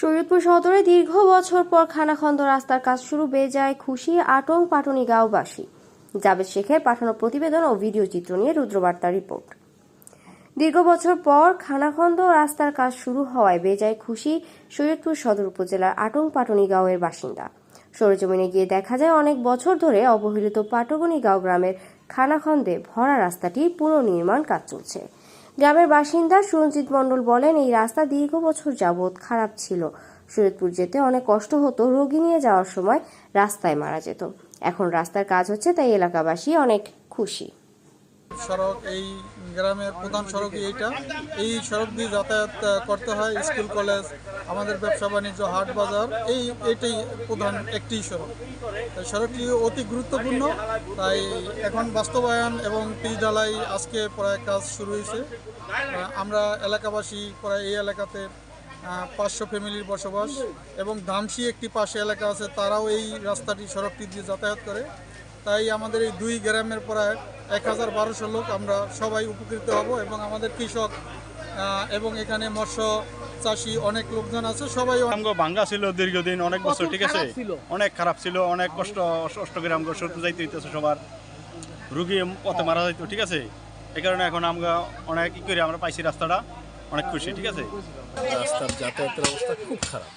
শরীয়তপুর সদরে দীর্ঘ বছর পর খানাখন্দ রাস্তার কাজ শুরু হয়ে বেজায় খুশি আটং পাটনি গাঁওবাসী। জাবেদ শেখের পাঠানো প্রতিবেদন ও ভিডিও চিত্র নিয়ে রুদ্রবার্তা রিপোর্ট। দীর্ঘ বছর পর খানাখন্দ রাস্তার কাজ শুরু হওয়ায় বেজায় খুশি শরীয়তপুর সদর উপজেলার আটং পাটনি গাঁওয়ের বাসিন্দা। সরেজমিনে গিয়ে দেখা যায়, অনেক বছর ধরে অবহেলিত পাটগনি গাঁও গ্রামের খানাখন্দে ভরা রাস্তাটি পুনর্নির্মাণ কাজ চলছে। গ্রামের বাসিন্দা সুরঞ্জিত মণ্ডল বলেন, এই রাস্তা দীর্ঘ বছর যাবৎ খারাপ ছিল। সৈয়দপুর যেতে অনেক কষ্ট হতো, রোগী নিয়ে যাওয়ার সময় রাস্তায় মারা যেত। এখন রাস্তার কাজ হচ্ছে, তাই এলাকাবাসী অনেক খুশি। সড়ক, এই গ্রামের প্রধান সড়ক এইটা। এই সড়ক দিয়ে যাতায়াত করতে হয় স্কুল, কলেজ, আমাদের ব্যবসা বাণিজ্য, হাট বাজার, এই এটাই প্রধান একটি সড়ক। তাই সড়কটি অতি গুরুত্বপূর্ণ, তাই এখন বাস্তবায়ন এবং পিচ ঢালাই আজকে প্রায় কাজ শুরু হয়েছে। আমরা এলাকাবাসী প্রায় এই এলাকাতে পাঁচশো ফ্যামিলির বসবাস এবং ধামসি একটি পাশে এলাকা আছে, তারাও এই রাস্তাটি, সড়কটি দিয়ে যাতায়াত করে। তাই আমাদের এই দুই গ্রামের প্রায় এক হাজার বারোশো লোক আমরা সবাই উপকৃত হব এবং আমাদের কৃষক আহ, এবং এখানে মৎস্য চাষি অনেক লোকজন আছে সবাই আমগো ভাঙ্গা ছিল দীর্ঘদিন অনেক বছর ঠিক আছে? অনেক খারাপ ছিল অনেক কষ্ট কষ্ট করে আমগো সরতে যাইতে হইতেছে সবার। রুগী পথে মারা যাইতো ঠিক আছে? এই কারণে এখন আমরা অনেক ই করে আমরা পাইছি রাস্তাটা অনেক খুশি ঠিক আছে? রাস্তার যাতায়াতের অবস্থা খুব খারাপ।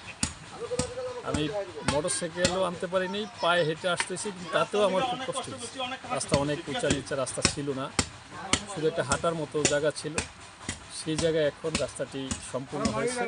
আমি মোটর সাইকেলও আনতে পারিনি, পায়ে হেঁটে আসতেছি তাতেও আমার খুব কষ্ট রাস্তা অনেক উঁচা নিচা রাস্তা ছিল না, শুধু একটা হাঁটার মতো জায়গা ছিল। সেই জায়গায় এখন রাস্তাটি সম্পূর্ণ হয়েছে।